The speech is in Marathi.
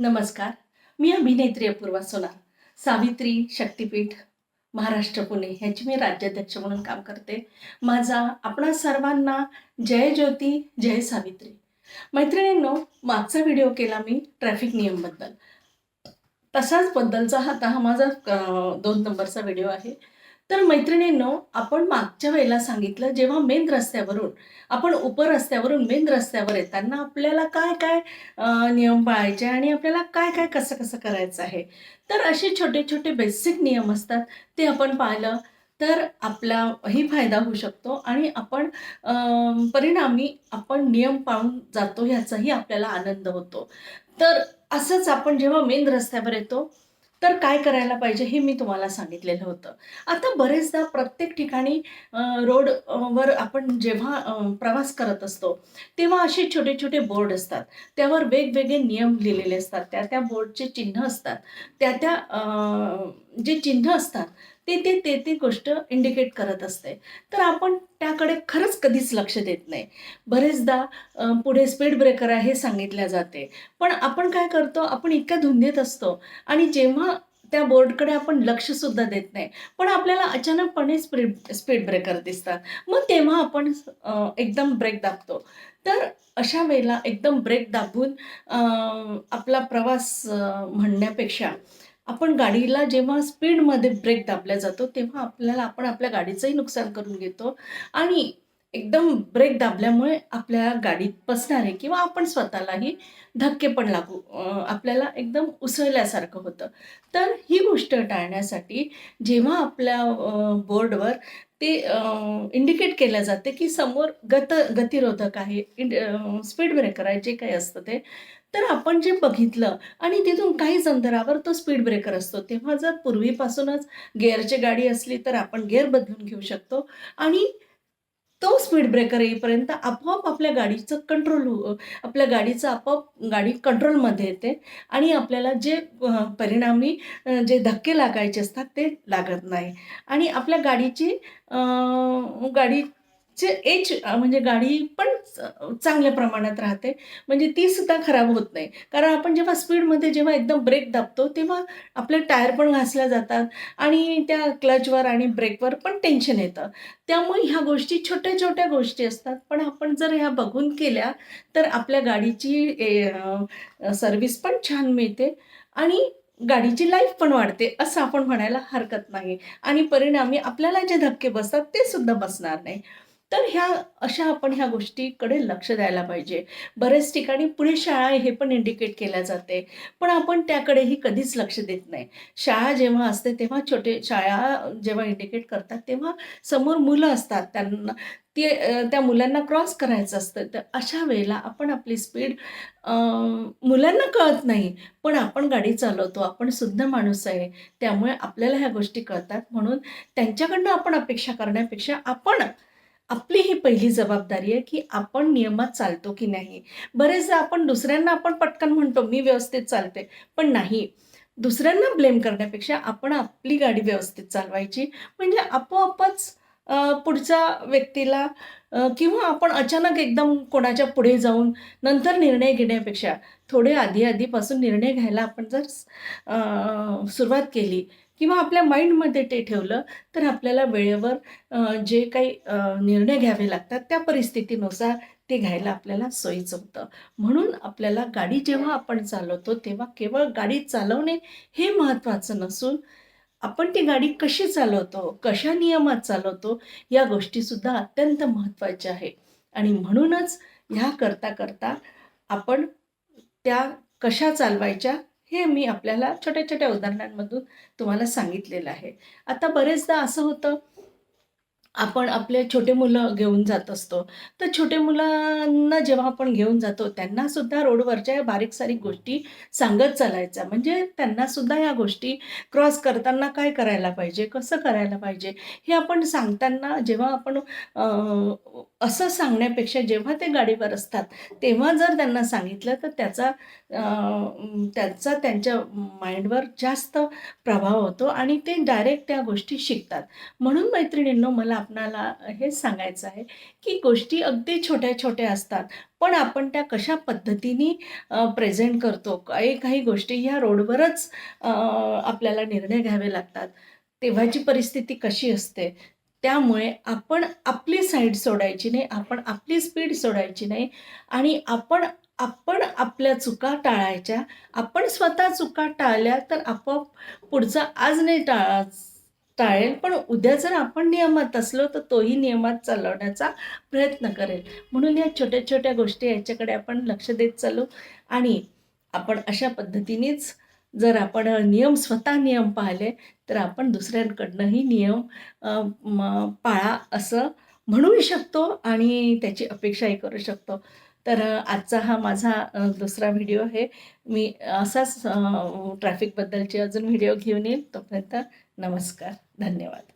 नमस्कार. मी अभिनेत्री अपूर्वा सोनार. सावित्री शक्तीपीठ महाराष्ट्र पुणे ह्याची मी राज्याध्यक्ष म्हणून काम करते. माझा आपणा सर्वांना जय ज्योती जय सावित्री. मैत्रिणींनो मागचा व्हिडिओ केला मी ट्रॅफिक नियमबद्दल. तसाच बद्दलचा हा आता हा माझा दोन नंबरचा व्हिडिओ आहे. तर मैत्रिणींनो आपण मागच्या वेळेला सांगितलं जेव्हा मेन रस्त्यावरून आपण उपरस्त्यावरून मेन रस्त्यावर येताना आपल्याला काय काय नियम पाळायचे आणि आपल्याला काय काय कसं कसं करायचं आहे? तर असे छोटे छोटे बेसिक नियम असतात ते आपण पाळलं तर आपलाही फायदा होऊ शकतो आणि आपण परिणामी आपण नियम पाळून जातो ह्याचाही आपल्याला आनंद होतो. तर असंच आपण जेव्हा मेन रस्त्यावर येतो तर काय करायला पाहिजे हे मी तुम्हाला सांगितलेलं होतं. आता बरेचदा प्रत्येक ठिकाणी रोड वर आपण जेव्हा प्रवास करत असतो तेव्हा असे छोटे छोटे बोर्ड असतात. त्यावर वेगवेगळे नियम लिहिलेले असतात. त्या त्या बोर्डचे चिन्ह असतात. त्या त्या जे चिन्ह असतात ते ते ते ती गोष्ट इंडिकेट करत असते. तर आपण त्याकडे खरंच कधीच लक्ष देत नाही. बरेचदा पुढे स्पीड ब्रेकर आहे हे सांगितल्या जाते. पण आपण काय करतो आपण इतक्या धुंदीत असतो आणि जेव्हा त्या बोर्डकडे आपण लक्षसुद्धा देत नाही पण आपल्याला अचानकपणे स्पीड स्पीड ब्रेकर दिसतात. मग तेव्हा आपण एकदम ब्रेक दाबतो. तर अशा वेळेला एकदम ब्रेक दाबून आपला प्रवास म्हणण्यापेक्षा आपण गाडीला जेव्हा स्पीडमध्ये ब्रेक दाबल्या जातो तेव्हा आपल्याला आपण आपल्या गाडीचंही नुकसान करून घेतो. आणि एकदम ब्रेक दाबल्यामुळे आपल्या गाडीत बसणारे किंवा आपण स्वतःलाही धक्के पण लागू आपल्याला एकदम उसळल्यासारखं होतं. तर ही गोष्ट टाळण्यासाठी जेव्हा आपल्या बोर्डवर ते इंडिकेट केलं जाते की समोर गत गतिरोधक आहे इंड स्पीड ब्रेकर आहे जे काही असतं ते तर आपण जे बघितलं आणि तिथून काहीच अंतरावर तो स्पीड ब्रेकर असतो. तेव्हा जर पूर्वीपासूनच गिअरची गाडी असली तर आपण गिअर बदलून घेऊ शकतो आणि तो स्पीड ब्रेकर येईपर्यंत आपोआप आपल्या गाडीचं कंट्रोल हो आपल्या गाडीचं आपोआप गाडी कंट्रोलमध्ये येते आणि आपल्याला जे परिणामी जे धक्के लागायचे असतात ते लागत नाही. आणि आपल्या गाडीची गाडी चे एज म्हणजे गाडी पण चांगल्या प्रमाणात राहते. म्हणजे ती सुद्धा खराब होत नाही. कारण आपण जेव्हा स्पीडमध्ये जेव्हा एकदम ब्रेक दाबतो तेव्हा आपले टायर पण घासल्या जातात आणि त्या क्लचवर आणि ब्रेकवर पण टेन्शन येतं. त्यामुळे ह्या गोष्टी छोट्या छोट्या गोष्टी असतात. पण आपण जर ह्या बघून केल्या तर आपल्या गाडीची सर्विस पण छान मिळते आणि गाडीची लाईफ पण वाढते असं आपण म्हणायला हरकत नाही. आणि परिणामी आपल्याला जे धक्के बसतात ते सुद्धा बसणार नाही. तर ह्या अशा आपण ह्या गोष्टीकडे लक्ष द्यायला पाहिजे. बऱ्याच ठिकाणी पुढे शाळा हे पण इंडिकेट केल्या जाते. पण आपण त्याकडेही कधीच लक्ष देत नाही. शाळा जेव्हा असते तेव्हा छोटे शाळा जेव्हा इंडिकेट करतात तेव्हा समोर मुलं असतात. त्यांना ते त्या मुलांना क्रॉस करायचं असतं. तर अशा वेळेला आपण आपली स्पीड मुलांना कळत नाही. पण आपण गाडी चालवतो. आपण शुद्ध माणूस आहे. त्यामुळे आपल्याला ह्या गोष्टी कळतात. म्हणून त्यांच्याकडनं आपण अपेक्षा करण्यापेक्षा आपण आपली ही पहिली जबाबदारी आहे की आपण नियमात चालतो की नाही. बरेचदा आपण दुसऱ्यांना आपण पटकन म्हणतो मी व्यवस्थित चालते. पण नाही. दुसऱ्यांना ब्लेम करण्यापेक्षा आपण आपली गाडी व्यवस्थित चालवायची. म्हणजे आपोआपच पुढच्या व्यक्तीला किंवा आपण अचानक एकदम कोणाच्या पुढे जाऊन नंतर निर्णय घेण्यापेक्षा थोडे आधी आधीपासून निर्णय घ्यायला आपण जर सुरुवात केली किंवा आपल्या माइंडमध्ये ते ठेवलं तर आपल्याला वेळेवर जे काही निर्णय घ्यावे लागतात त्या परिस्थितीनुसार ते घ्यायला आपल्याला सोयीचं होतं म्हणून आपल्याला गाडी जेव्हा आपण चालवतो तेव्हा केवळ गाडी चालवणे हे महत्त्वाचं नसून आपण ती गाडी कशी चालवतो कशा नियमात चालवतो या गोष्टीसुद्धा अत्यंत महत्त्वाच्या आहे आणि म्हणूनच ह्या करता करता आपण त्या कशा चालवायच्या हे मी आपल्याला छोट्या छोट्या उदाहरणांमधून तुम्हाला सांगितलेलं आहे. आता बरेचदा असं होतं आपण आपले छोटे मुलं घेऊन जात असतो. तर छोटे मुलांना जेव्हा आपण घेऊन जातो त्यांनासुद्धा रोडवरच्या या बारीक सारीक गोष्टी सांगत चालायच्या म्हणजे त्यांनासुद्धा या गोष्टी क्रॉस करताना काय करायला पाहिजे कसं करायला पाहिजे हे आपण सांगताना जेव्हा आपण असं सांगण्यापेक्षा जेव्हा ते गाडीवर असतात तेव्हा जर त्यांना सांगितलं तर त्याचा त्याचा त्यांच्या माइंडवर जास्त प्रभाव होतो आणि ते डायरेक्ट त्या गोष्टी शिकतात. म्हणून मैत्रिणींनो मला आपणाला हेच सांगायचं आहे की गोष्टी अगदी छोट्या छोट्या असतात पण आपण त्या कशा पद्धतीने प्रेझेंट करतो? काही काही गोष्टी ह्या रोडवरच आपल्याला निर्णय घ्यावे लागतात. तेव्हाची परिस्थिती कशी असते? त्यामुळे आपण आपली साईड सोडायची नाही आपण आपली स्पीड सोडायची नाही आणि आपण आपण आपल्या चुका टाळायच्या. आपण स्वतः चुका टाळल्या तर आपोआप पुढचा आज नाही टाळा टाळेल पण उद्या जर आपण नियमात असलो तर तोही नियमात चालवण्याचा प्रयत्न करेल. म्हणून या छोट्या छोट्या गोष्टी याच्याकडे आपण लक्ष देत चालू. आणि आपण अशा पद्धतीनेच जर आपण नियम स्वतः नियम पाहिले तर आपण दुसऱ्यांकडनंही नियम पाळा असं म्हणूही शकतो आणि त्याची अपेक्षाही करू शकतो. तर आजचा हा माझा दुसरा व्हिडिओ आहे. मी असाच ट्रॅफिकबद्दलचे अजून व्हिडिओ घेऊन येईल. तोपर्यंत नमस्कार. धन्यवाद.